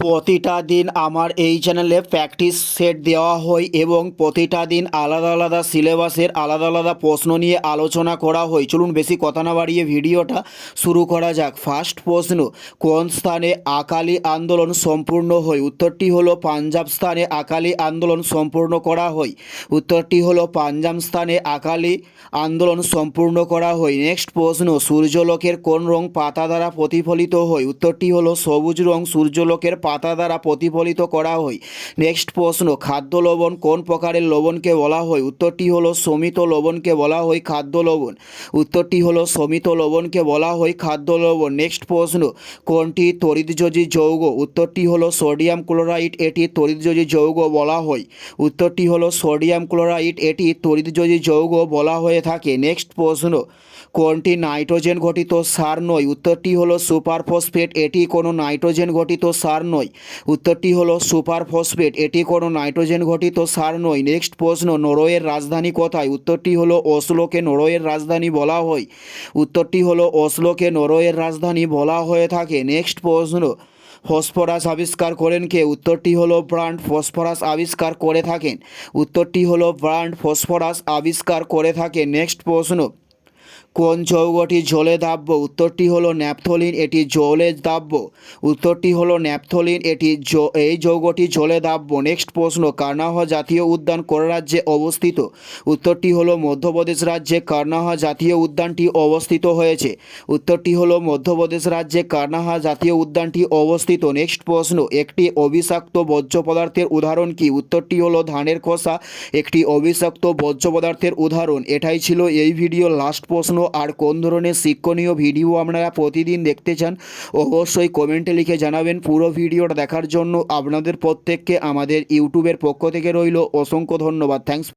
প্রতিটা দিন আমার এই চ্যানেলে প্র্যাকটিস সেট দেওয়া হয় এবং প্রতিটা দিন আলাদা আলাদা সিলেবাসের আলাদা আলাদা প্রশ্ন নিয়ে আলোচনা করা হয়। চলুন বেশি কথা না বাড়িয়ে ভিডিওটা শুরু করা যাক। ফার্স্ট প্রশ্ন, কোন স্থানে আকালি আন্দোলন সম্পূর্ণ হয়? উত্তরটি হলো পাঞ্জাব স্থানে আকালি আন্দোলন সম্পূর্ণ করা হয়। উত্তরটি হলো পাঞ্জাব স্থানে আকালি আন্দোলন সম্পূর্ণ করা হয়। নেক্সট প্রশ্ন, সূর্যলোকের কোন রং পাতা দ্বারা প্রতিফলিত হয়? উত্তরটি হলো সবুজ রং, সূর্যলোকের পাতা দ্বারা প্রতিফলিত করা হয়। নেক্সট প্রশ্ন, খাদ্য লবণ কোন প্রকারের লবণকে বলা হয়? উত্তরটি হলো সমিত লবণকে বলা হয় খাদ্য লবণ। উত্তরটি হলো সমিত লবণকে বলা হয় খাদ্য লবণ। নেক্সট প্রশ্ন, কোনটি তড়িৎযোজী যৌগ? উত্তরটি হলো সোডিয়াম ক্লোরাইড, এটি তড়িৎযোজী যৌগ বলা হয়। উত্তরটি হলো সোডিয়াম ক্লোরাইড, এটি তড়িৎযোজী যৌগ বলা হয়ে থাকে। নেক্সট প্রশ্ন, কোনটি নাইট্রোজেন ঘটিত সার নয়? উত্তরটি হলো সুপার ফসফেট, এটি কোনো নাইট্রোজেন ঘটিত সার নয়। উত্তরটি হলো সুপার ফসফেট। এটি কোনো নাইট্রোজেন ঘটিত সার নয়। নেক্সট প্রশ্ন, নরওয়ের রাজধানী কোথায়? উত্তরটি হলো ওসলোকে নরওয়ের রাজধানী বলা হয়। উত্তরটি হলো ওসলোকে নরওয়ের রাজধানী বলা হয়ে থাকে। নেক্সট প্রশ্ন, ফসফরাস আবিষ্কার করেন কে? উত্তরটি হলো ব্রান্ড ফসফরাস আবিষ্কার করে থাকেন। উত্তরটি হলো ব্রান্ড ফসফরাস আবিষ্কার করে থাকে নেক্সট প্রশ্ন কোন যৌগটি জলে দাব্য? উত্তরটি হলো ন্যাপথলিন, এটি জলে দাব্য। উত্তরটি হলো ন্যাপথলিন, এটি এই যৌগটি জলে দাব্য। নেক্সট প্রশ্ন, কার্নাহ জাতীয় উদ্যান কোন রাজ্যে অবস্থিত? উত্তরটি হলো মধ্যপ্রদেশ রাজ্যে কার্নাহা জাতীয় উদ্যানটি অবস্থিত হয়েছে। উত্তরটি হলো মধ্যপ্রদেশ রাজ্যে কার্নাহা জাতীয় উদ্যানটি অবস্থিত। নেক্সট প্রশ্ন, একটি অবিষাক্ত বর্জ্য পদার্থের উদাহরণ কি? উত্তরটি হলো ধানের খোসা, একটি অবিষাক্ত বর্জ্য পদার্থের উদাহরণ। এটাই ছিল এই ভিডিও লাস্ট প্রশ্ন। আর কোন ধরনের শিক্ষণীয় ভিডিও আপনারা প্রতিদিন দেখতে চান, অবশ্যই কমেন্টে লিখে জানাবেন। পুরো ভিডিওটা দেখার জন্য আপনাদের প্রত্যেককে আমাদের ইউটিউবের পক্ষ থেকে রইল। অসংখ্য ধন্যবাদ। থ্যাংকস